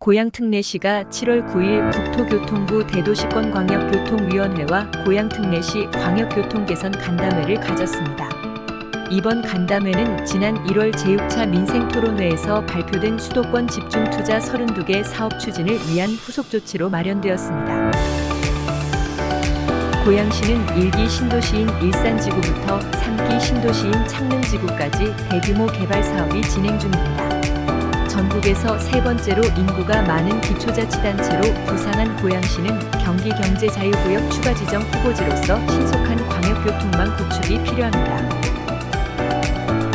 고양 특례시가 7월 9일 국토교통부 대도시권 광역교통위원회와 고양 특례시 광역교통 개선 간담회를 가졌습니다. 이번 간담회는 지난 1월 제6차 민생토론회에서 발표된 수도권 집중투자 32개 사업 추진을 위한 후속 조치로 마련되었습니다. 고양시는 1기 신도시인 일산지구부터 3기 신도시인 창릉지구까지 대규모 개발 사업이 진행 중입니다. 전국에서 세 번째로 인구가 많은 기초자치단체로 부상한 고양시는 경기경제자유구역 추가 지정 후보지로서 신속한 광역교통망 구축이 필요합니다.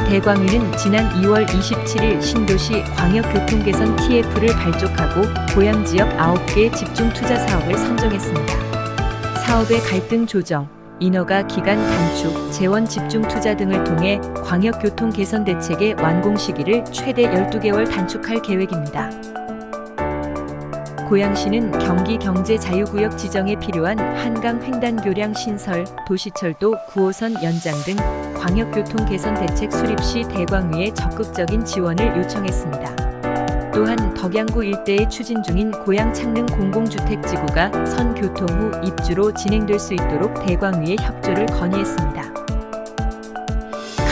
대광위는 지난 2월 27일 신도시 광역교통개선 TF를 발족하고 고양 지역 9개 집중투자 사업을 선정했습니다. 사업의 갈등 조정, 인허가 기간 단축, 재원 집중 투자 등을 통해 광역교통 개선 대책의 완공 시기를 최대 12개월 단축할 계획입니다. 고양시는 경기 경제 자유구역 지정에 필요한 한강 횡단교량 신설, 도시철도 9호선 연장 등 광역교통 개선 대책 수립 시 대광위에 적극적인 지원을 요청했습니다. 또한 덕양구 일대에 추진 중인 고양 창릉 공공주택지구가 선 교통 후 입주로 진행될 수 있도록 대광위에 협조를 건의했습니다.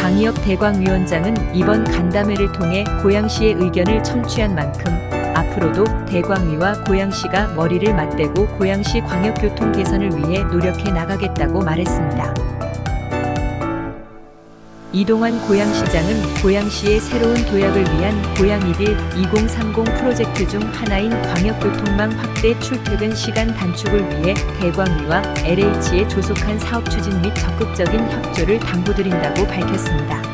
강희엽 대광위원장은 이번 간담회를 통해 고양시의 의견을 청취한 만큼 앞으로도 대광위와 고양시가 머리를 맞대고 고양시 광역교통 개선을 위해 노력해 나가겠다고 말했습니다. 이동환 고양시장은 고양시의 새로운 도약을 위한 고양이들 2030 프로젝트 중 하나인 광역교통망 확대 출퇴근 시간 단축을 위해 대광위와 LH의 조속한 사업 추진 및 적극적인 협조를 당부드린다고 밝혔습니다.